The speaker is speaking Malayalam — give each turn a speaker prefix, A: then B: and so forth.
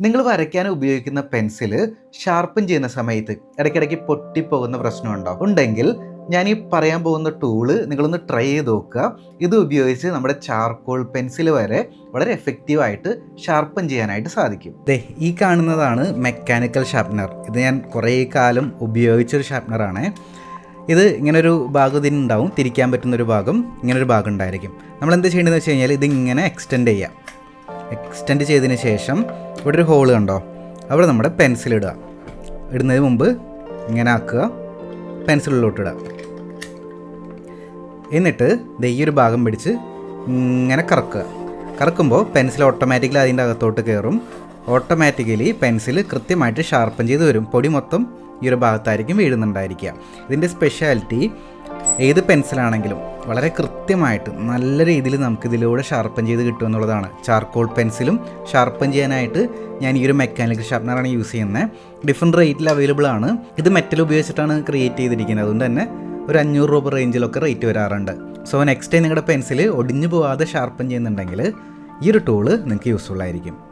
A: നിങ്ങൾ വരയ്ക്കാൻ ഉപയോഗിക്കുന്ന പെൻസിൽ ഷാർപ്പൻ ചെയ്യുന്ന സമയത്ത് ഇടയ്ക്കിടയ്ക്ക് പൊട്ടിപ്പോകുന്ന പ്രശ്നമുണ്ടോ ഉണ്ടെങ്കിൽ ഞാൻ ഈ പറയാൻ പോകുന്ന ടൂൾ നിങ്ങളൊന്ന് ട്രൈ ചെയ്ത് നോക്കുക. ഇത് ഉപയോഗിച്ച് നമ്മുടെ ചാർക്കോൾ പെൻസിൽ വരെ വളരെ എഫക്റ്റീവായിട്ട് ഷാർപ്പൻ ചെയ്യാനായിട്ട് സാധിക്കും. ദേ ഈ കാണുന്നതാണ് മെക്കാനിക്കൽ ഷാർപ്പനർ ഇത് ഞാൻ കുറേ കാലം ഉപയോഗിച്ചൊരു ഷാർപ്പനറാണ് ഇത് ഇങ്ങനൊരു ഭാഗം ഇതിനുണ്ടാവും തിരിക്കാൻ പറ്റുന്നൊരു ഭാഗം ഇങ്ങനൊരു ഭാഗം ഉണ്ടായിരിക്കും. നമ്മൾ എന്ത് ചെയ്യേണ്ടതെന്ന് വെച്ച് കഴിഞ്ഞാൽ ഇതിങ്ങനെ എക്സ്റ്റെൻഡ് ചെയ്യാം. എക്സ്റ്റെൻഡ് ചെയ്തതിന് ശേഷം ഇവിടെ ഒരു ഹോൾ കണ്ടോ? അവിടെ നമ്മുടെ പെൻസിൽ ഇടുക. ഇടുന്നതിന് മുമ്പ് ഇങ്ങനെ ആക്കുക. പെൻസിലിലോട്ട് ഇടുക. എന്നിട്ട് ദേ ഈ ഒരു ഭാഗം പിടിച്ച് ഇങ്ങനെ കറക്കുക. കറക്കുമ്പോൾ പെൻസിൽ ഓട്ടോമാറ്റിക്കലി അതിന്റെ അകത്തോട്ട് കയറും. ഓട്ടോമാറ്റിക്കലി പെൻസിൽ കൃത്യമായിട്ട് ഷാർപ്പൻ ചെയ്ത് വരും. പൊടി മൊത്തം ഈ ഒരു ഭാഗത്തായിരിക്കും വീഴുന്നുണ്ടായിരിക്കുക. ഇതിന്റെ സ്പെഷ്യാലിറ്റി ഏത് പെൻസിലാണെങ്കിലും വളരെ കൃത്യമായിട്ട് നല്ല രീതിയിൽ നമുക്കിതിലൂടെ ഷാർപ്പൻ ചെയ്ത് കിട്ടും എന്നുള്ളതാണ്. ചാർക്കോൾ പെൻസിലും ഷാർപ്പൻ ചെയ്യാനായിട്ട് ഞാൻ ഈ ഒരു മെക്കാനിക്കൽ ഷാർപ്പനറാണ് യൂസ് ചെയ്യുന്നത് ഡിഫറെന്റ് റേറ്റിൽ അവൈലബിൾ ആണ്. ഇത് മെറ്റൽ ഉപയോഗിച്ചിട്ടാണ് ക്രിയേറ്റ് ചെയ്തിരിക്കുന്നത്. അതുകൊണ്ട് തന്നെ ഒരു അഞ്ഞൂറ് രൂപ റേഞ്ചിലൊക്കെ റേറ്റ് വരാറുണ്ട്. സോ നെക്സ്റ്റ് ടൈം നിങ്ങളുടെ പെൻസിൽ ഒടിഞ്ഞു പോവാതെ ഷാർപ്പൻ ചെയ്യുന്നുണ്ടെങ്കിൽ ഈ ഒരു ടൂൾ നിങ്ങൾക്ക് യൂസ്ഫുൾ ആയിരിക്കും.